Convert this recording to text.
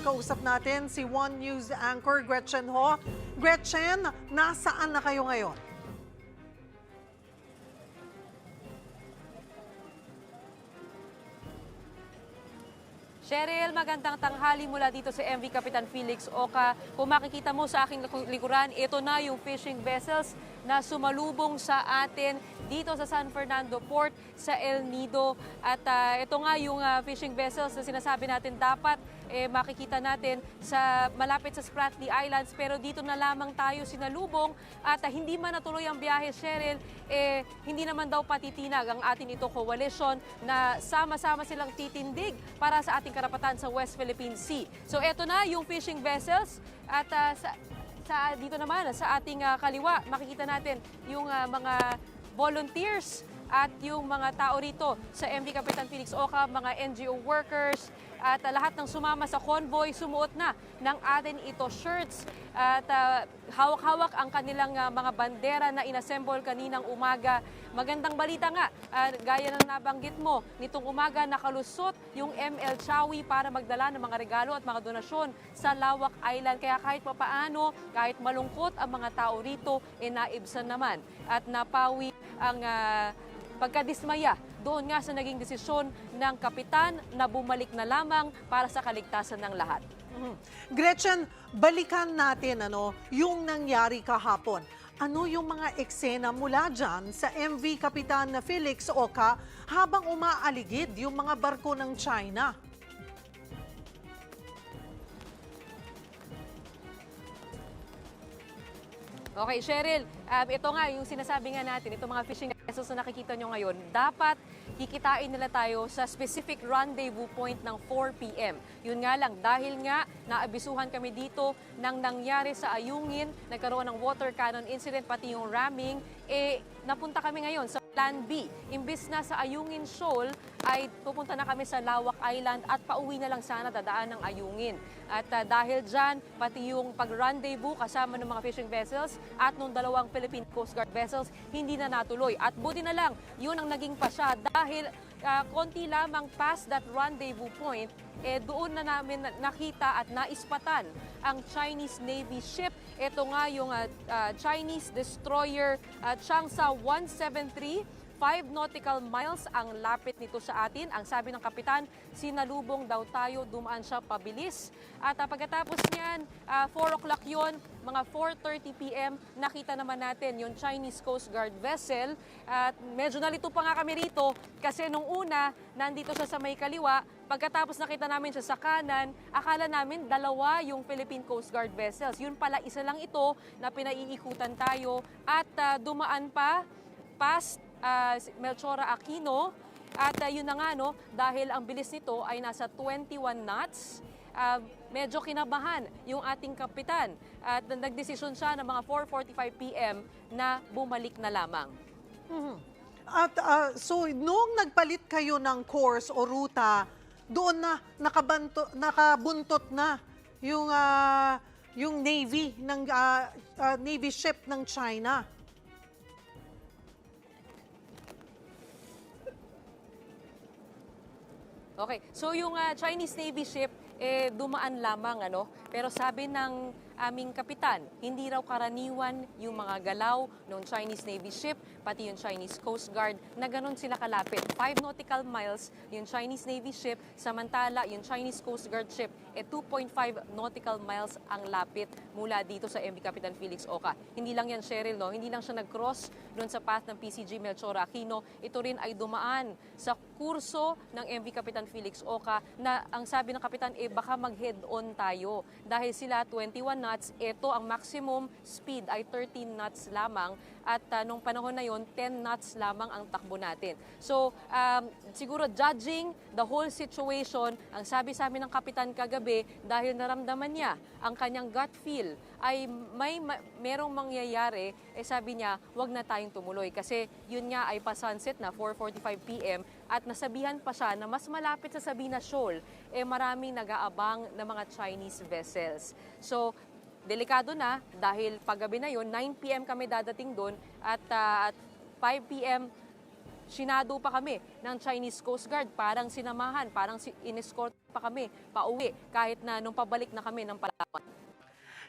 makakausap natin si One News anchor Gretchen Ho. Gretchen, nasaan na kayo ngayon? Cheryl, magandang tanghali mula dito sa MV Kapitan Felix Oka. Kung makikita mo sa aking likuran, ito na yung fishing vessels na sumalubong sa atin dito sa San Fernando Port sa El Nido. At ah, ito nga yung ah, fishing vessels na sinasabi natin dapat eh, makikita natin sa malapit sa Spratly Islands pero dito na lamang tayo sinalubong at ah, hindi man natuloy ang biyahe Cheryl eh hindi naman daw patitinag ang atin ito coalition na sama-sama silang titindig para sa ating karapatan sa West Philippine Sea. So eto na yung fishing vessels at ah, sa, sa dito naman sa ating ah, kaliwa makikita natin yung ah, mga volunteers at yung mga tao rito sa MV Kapitan Felix Oka, mga NGO workers, at uh, lahat ng sumama sa convoy, sumuot na ng atin ito shirts at uh, hawak-hawak ang kanilang uh, mga bandera na inassemble kaninang umaga. Magandang balita nga, uh, gaya ng nabanggit mo, nitong umaga nakalusot yung ML Chawi para magdala ng mga regalo at mga donasyon sa Lawak Island. Kaya kahit papaano, kahit malungkot ang mga tao rito, e naibsan naman at napawi ang uh, pagkadismaya doon nga sa naging desisyon ng kapitan na bumalik na lamang para sa kaligtasan ng lahat. Mhm. Gretchen, balikan natin ano, yung nangyari kahapon. Ano yung mga eksena mula dyan sa MV Kapitan Felix Oka habang umaaligid yung mga barko ng China? Okay, Cheryl, um, ito nga yung sinasabi nga natin, itong mga fishing vessels na nakikita nyo ngayon, dapat kikitain nila tayo sa specific rendezvous point ng 4 p.m. Yun nga lang, dahil nga naabisuhan kami dito nang nangyari sa Ayungin, nagkaroon ng water cannon incident, pati yung ramming, eh napunta kami ngayon sa Plan B. Imbis na sa Ayungin Shoal, ay pupunta na kami sa Lawak Island at pauwi na lang sana dadaan ng Ayungin. At ah, dahil dyan, pati yung pag-rendezvous kasama ng mga fishing vessels at nung dalawang Philippine Coast Guard vessels, hindi na natuloy. At buti na lang, yun ang naging pasya dahil ah, konti lamang past that rendezvous point, eh doon na namin na- nakita at naispatan ang Chinese Navy ship. Ito nga yung ah, ah, Chinese destroyer uh, Changsa 173 5 nautical miles ang lapit nito sa atin. Ang sabi ng kapitan, sinalubong daw tayo, dumaan siya pabilis. At ah, pagkatapos niyan, ah, 4 o'clock yon, mga 4.30 p.m., nakita naman natin yung Chinese Coast Guard vessel. At medyo nalito pa nga kami rito kasi nung una, nandito siya sa may kaliwa. Pagkatapos nakita namin siya sa kanan, akala namin dalawa yung Philippine Coast Guard vessels. Yun pala, isa lang ito na pinaiikutan tayo at ah, dumaan pa past si Melchora Aquino. At ah, yun na nga, no, dahil ang bilis nito ay nasa 21 knots, ah, medyo kinabahan yung ating kapitan. At nagdesisyon siya ng mga 4.45 p.m. na bumalik na lamang. Mhm. At ah, so, nung nagpalit kayo ng course o ruta, doon na nakabanto, nakabuntot na yung ah, yung Navy ng ah, ah, Navy ship ng China. Okay, so yung ah, Chinese Navy ship, eh, dumaan lamang, ano? Pero sabi ng aming kapitan, hindi raw karaniwan yung mga galaw ng Chinese Navy ship, pati yung Chinese Coast Guard, na ganun sila kalapit. 5 nautical miles yung Chinese Navy ship, samantala yung Chinese Coast Guard ship, eh 2.5 nautical miles ang lapit mula dito sa MV Kapitan Felix Oka. Hindi lang yan, Cheryl, no? Hindi lang siya nag-cross doon sa path ng PCG Melchora Aquino. Ito rin ay dumaan sa kurso ng MV Kapitan Felix Oka na ang sabi ng kapitan, eh baka mag-head-on tayo. Dahil sila 21 knots, ito ang maximum speed ay 13 knots lamang at ah, nung panahon na yon 10 knots lamang ang takbo natin. So um, siguro judging the whole situation, ang sabi sa amin ng kapitan kagabi dahil naramdaman niya ang kanyang gut feel ay may ma- merong mangyayari, eh sabi niya, wag na tayong tumuloy kasi yun nga ay pa sunset na 4:45 PM at nasabihan pa siya na mas malapit sa Sabina Shoal, eh maraming nag-aabang na mga Chinese vessels. So delikado na dahil paggabi na yon 9 p.m. kami dadating doon at, ah, at 5 p.m. sinado pa kami ng Chinese Coast Guard parang sinamahan, parang in-escort pa kami pauwi kahit na nung pabalik na kami ng Palawan.